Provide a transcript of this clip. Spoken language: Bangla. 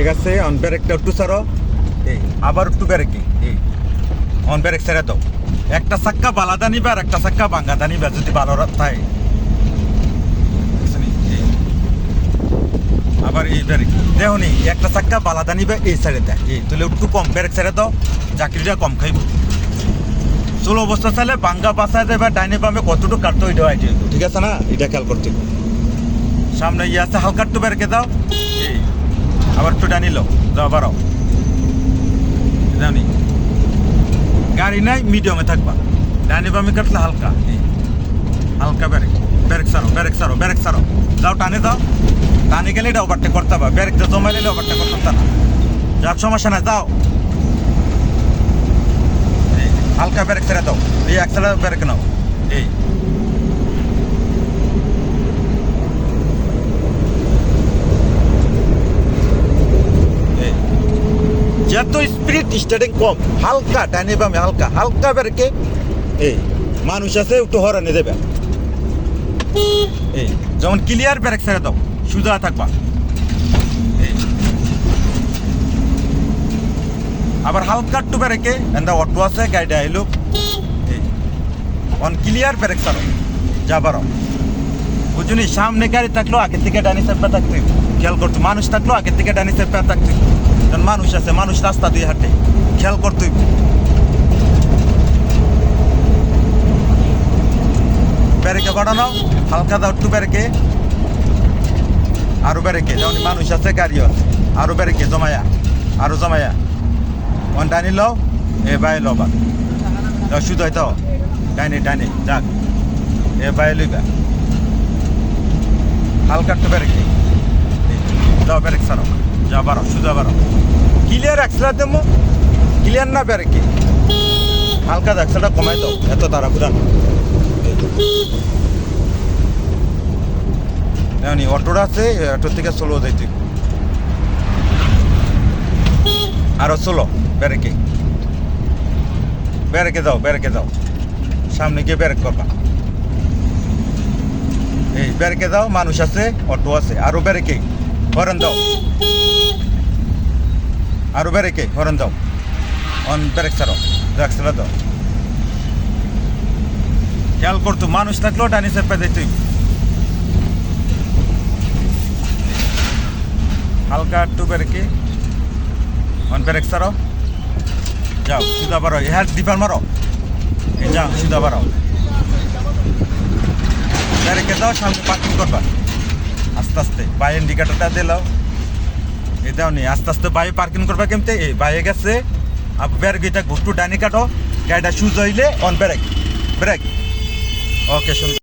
ঠিক আছে অন ব্রেকটা একটু সারো এই, আবার একটু ব্রেকে এই অন ব্রেক ছেড়ে দাও। একটা চাক্কা বালাদা নিবে আর একটা চাক্কা বাঙ্গাদা নিবে যদি ভালো থাকে আবার এই। আবার এই ব্রেক দেখুন একটা চাক্কা বালাদা নিবে এই সাইডে দেয় এই তুলে একটু কম ব্রেক ছেড়ে দাও, চাকরিটা কম খাইব। চলো অবস্থা চাইলে বাঙ্গা বাসায় দেবে, ডাইনে বামে কতটুকু কাটতে ওইটা ঠিক আছে না? এটা খেয়াল করতে। সামনে ইয়ে আছে, হালকা একটু বেরকে দাও আবার একটু ডানি লো যাও জানি। গাড়ি নাই মিডিয়ামে থাকবা। ডানি বামে কাটলে হালকা। হালকা ব্যারেক ব্যারেক সারো ব্যারেক সারো ব্যারেক সারো। যাও, টানে যাও। টানে গেলে এটা ওভারটেক করতে হবে। ব্যারেকটা জমা নিলে ওভারটেক করতে না যার সমস্যা নাই, যাও। হালকা ব্যারেক ছেড়ে দাও। এই একসাথে ব্যারেক নাও। এই। যত স্পিড স্টার্টিং কম। হালকা, ডাইনে বামে হালকা। হালকা ব্রেকে এই, মানুষ আছে, একটু হরানি দেবে। এই, যেমন ক্লিয়ার ব্রেক ছেড়ে দাও, সুজা থাকবা। আবার হালকা একটু ব্রেকে এন্দা অটো আছে গাড়িটা আইলো। অন ক্লিয়ার ব্রেক ছাড়ো যা পারো বুঝুনি, সামনে গাড়ি থাকল, আগে থেকে ডানি চেপে থাকতে খেয়াল করতো মানুষ থাকল, আগে থেকে ডানি চেপে থাকতে। কারণ মানুষ আছে, মানুষ রাস্তা দিয়ে হাঁটে। খেয়াল করতে হইব। ব্যারেকে বাড়ানো হালকা দাও একটু ব্যারেকে। আরও ব্যারেকে, যেমন মানুষ আছে, গাড়িও আছে। আরও ব্যারেকে জমায়া, আরও জমায়া। অন ডানি লও, এ বাই লো বা শুধু হয়তো ডাইনি, ডাইনে, যাক। এ বাই লইবা। হালকা একটু ব্রেক যাও ব্রেক সারো। যা বারো সুজা বারো ক্লিয়ার অ্যাক্সেলার দেবো ক্লিয়ার না ব্রেক হালকা অ্যাক্সেলারটা কমাই দাও, এত তারা বুঝান জানি অটোটা আছে, অটোর থেকে স্লো যাইতে। আরও স্লো ব্রেকে ব্রেকে যাও ব্রেকে যাও সামনে গিয়ে ব্রেক করবা। এই ব্যারেকে দাও, মানুষ আছে, অটো আছে, আরও ব্যারেকে হরেন দাও। আরও ব্যারেকে হরেন দাও অন ব্যারেক ছাড়ো, ব্যারেক দাও। খেয়াল করতো, মানুষ থাকলেও ডানি চেপে দিই তুই হালকা একটু ব্যারেকে অন ব্যারেক ছাড়ো। যাও সুদা বারো হ্যাঁ ডিপার মারো। যাও সুদা বারো। ব্যারেকে দাও, সামনে পার্কিং করবা। আস্তে আস্তে, বাই ইন্ডিকেটরটা দিলাও এই নেই আস্তে আস্তে বাইরে পার্কিং করবা কেমতে? এই বাইরে গেছে। ব্যারেক এটা ঘুরটু ডানি কাটো, গাড়িটা সুজ হইলে অন ব্রেক ব্রেক ওকে সুন্দর